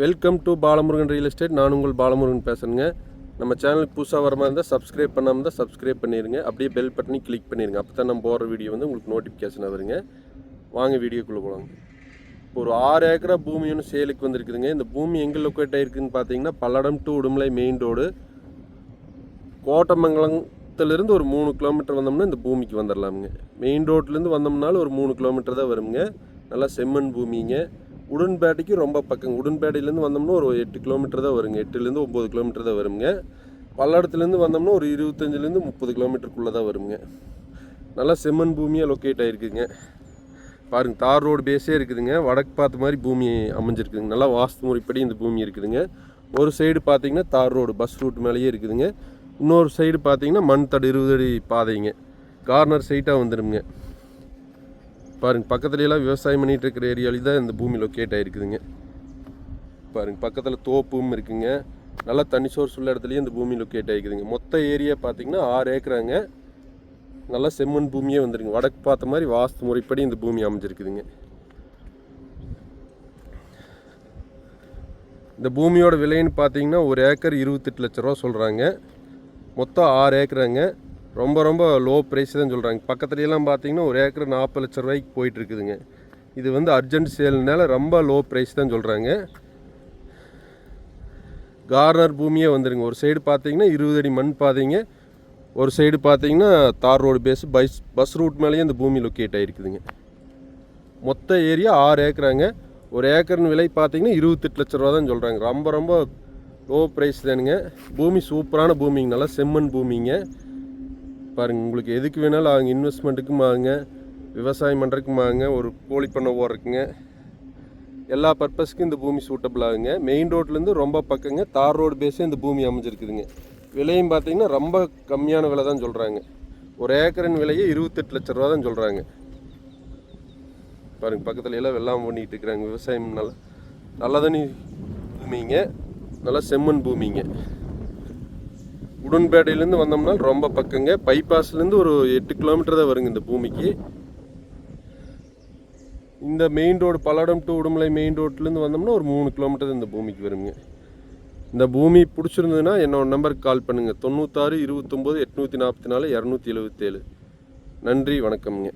Welcome to Balamurugan real estate நான் உங்கள் பாலமுருகன் பேசுகிறேங்க நம்ம சேனலுக்கு புதுசாக வர மாதிரி இருந்தால் சப்ஸ்கிரைப் பண்ணாமல் இருந்தால் சப்ஸ்கிரைப் பண்ணிடுங்க அப்படியே பெல் பட்டனி கிளிக் பண்ணிடுங்க அப்போ தான் நம்ம போகிற வீடியோ வந்து உங்களுக்கு நோட்டிஃபிகேஷன் வருங்க. வாங்க வீடியோக்குள்ளே போகலாங்க ஒரு ஆறு ஏக்கரா பூமி ஒன்று சேலுக்கு வந்திருக்குதுங்க. இந்த பூமி எங்கே லொக்கேட் ஆகிருக்குன்னு பார்த்தீங்கன்னா Palladam to Udumalai main road கோட்டமங்கலத்துலேருந்து ஒரு மூணு கிலோமீட்டர் வந்தோம்னா இந்த பூமிக்கு வந்துடலாமுங்க மெயின் ரோட்லேருந்து வந்தோம்னாலும் ஒரு மூணு கிலோமீட்டர் தான் வருங்க. நல்லா செம்மண் பூமிங்க. உடன்பேட்டைக்கு ரொம்ப பக்கம் உடன்பேட்டையிலேருந்து வந்தோம்னா ஒரு எட்டு கிலோமீட்டர் தான் வருங்க. எட்டுலேருந்து ஒம்பது கிலோமீட்டர் தான் வருங்க. பல்லடத்துலேருந்து வந்தோம்னா ஒரு இருபத்தஞ்சிலேருந்து முப்பது கிலோமீட்டருக்குள்ளே தான் வருங்க. நல்லா செம்மண் பூமியாக லொக்கேட் ஆகிருக்குங்க பாருங்க தார் ரோடு பேஸே இருக்குதுங்க. வடக்கு பார்த்த மாதிரி பூமி அமைஞ்சிருக்குதுங்க. நல்லா வாஸ்து முறைப்படி இந்த பூமி இருக்குதுங்க. ஒரு சைடு பார்த்தீங்கன்னா தார் ரோடு பஸ் ரூட் மேலேயே இருக்குதுங்க. இன்னொரு சைடு பார்த்தீங்கன்னா மண் தடு இருபது அடி பாதைங்க. கார்னர் சைட்டாக வந்துடுங்க பாருங்க பக்கத்துலலாம் விவசாயம் பண்ணிகிட்டு இருக்கிற ஏரியாவில் தான் இந்த பூமி லொக்கேட் ஆகிருக்குதுங்க பாருங்க பக்கத்தில் தோப்பும் இருக்குங்க. நல்லா தண்ணி சோர்ஸ் உள்ள இடத்துலையும் இந்த பூமி லொக்கேட் ஆகிக்குதுங்க மொத்த ஏரியா பார்த்தீங்கன்னா ஆறு ஏக்கராங்க. நல்லா செம்மண் பூமியே வந்துருங்க. வடக்கு பார்த்த மாதிரி வாஸ்து முறைப்படி இந்த பூமி அமைஞ்சிருக்குதுங்க. இந்த பூமியோட விலைன்னு பார்த்தீங்கன்னா ஒரு ஏக்கர் இருபத்தெட்டு லட்ச ரூபா சொல்கிறாங்க மொத்தம் ஆறு ஏக்கராங்க. ரொம்ப ரொம்ப லோ ப்ரைஸ் தான் சொல்கிறாங்க பக்கத்துலலாம் பார்த்தீங்கன்னா ஒரு ஏக்கர் நாற்பது லட்ச ரூபாய்க்கு போயிட்டு இருக்குதுங்க இது வந்து அர்ஜென்ட் சேல்னால ரொம்ப லோ ப்ரைஸ் தான் சொல்கிறாங்க கார்னர் பூமியே வந்துடுங்க ஒரு சைடு பார்த்தீங்கன்னா இருபது அடி மண் பாதைங்க. ஒரு சைடு பார்த்தீங்கன்னா tar road face bus bus route மேலேயே இந்த பூமி லொக்கேட் ஆகிருக்குதுங்க மொத்த ஏரியா ஆறு ஏக்கராங்க. ஒரு ஏக்கர்னு விலை பார்த்தீங்கன்னா இருபத்தெட்டு லட்ச ரூபா தான் சொல்கிறாங்க ரொம்ப ரொம்ப லோ ப்ரைஸ் தானுங்க. பூமி சூப்பரான பூமிங்க. நல்லா செம்மண் பூமிங்க. பாருங்கள் உங்களுக்கு எதுக்கு வேணாலும் அவங்க இன்வெஸ்ட்மெண்ட்டுக்கும் ஆகுங்க விவசாயம் பண்ணுறதுக்கும் ஆகுங்க ஒரு கோழி பண்ணை ஓடுறதுக்குங்க எல்லா பர்பஸ்க்கும் இந்த பூமி சூட்டபிள் ஆகுங்க. மெயின் ரோட்லேருந்து ரொம்ப பக்கங்க தார் ரோடு பேஸே இந்த பூமி அமைஞ்சிருக்குதுங்க. விலையும் பார்த்தீங்கன்னா ரொம்ப கம்மியான விலை தான் சொல்கிறாங்க ஒரு ஏக்கரின் விலையே இருபத்தெட்டு லட்ச ரூபா தான் சொல்கிறாங்க பாருங்க பக்கத்தில் எல்லாம் வெள்ளாமல் பண்ணிட்டு இருக்கிறாங்க விவசாயம் நல்லா நல்ல தண்ணி பூமிங்க நல்லா செம்மண் பூமிங்க. உடன்பேட்டையிலேருந்து வந்தோம்னா ரொம்ப பக்கங்க. பைபாஸ்லேருந்து ஒரு எட்டு கிலோமீட்டர் தான் வருங்க இந்த பூமிக்கு. இந்த main road Palladam to Udumalai main ரோட்லேருந்து வந்தோம்னா ஒரு மூணு கிலோமீட்டர் தான் இந்த பூமிக்கு வருங்க. இந்த பூமி பிடிச்சிருந்ததுன்னா என்னோடய நம்பருக்கு கால் பண்ணுங்கள் தொண்ணூத்தாறு இருபத்தொம்போது எட்நூற்றி நாற்பத்தி நாலு இரநூத்தி எழுபத்தேழு நன்றி வணக்கம்ங்க.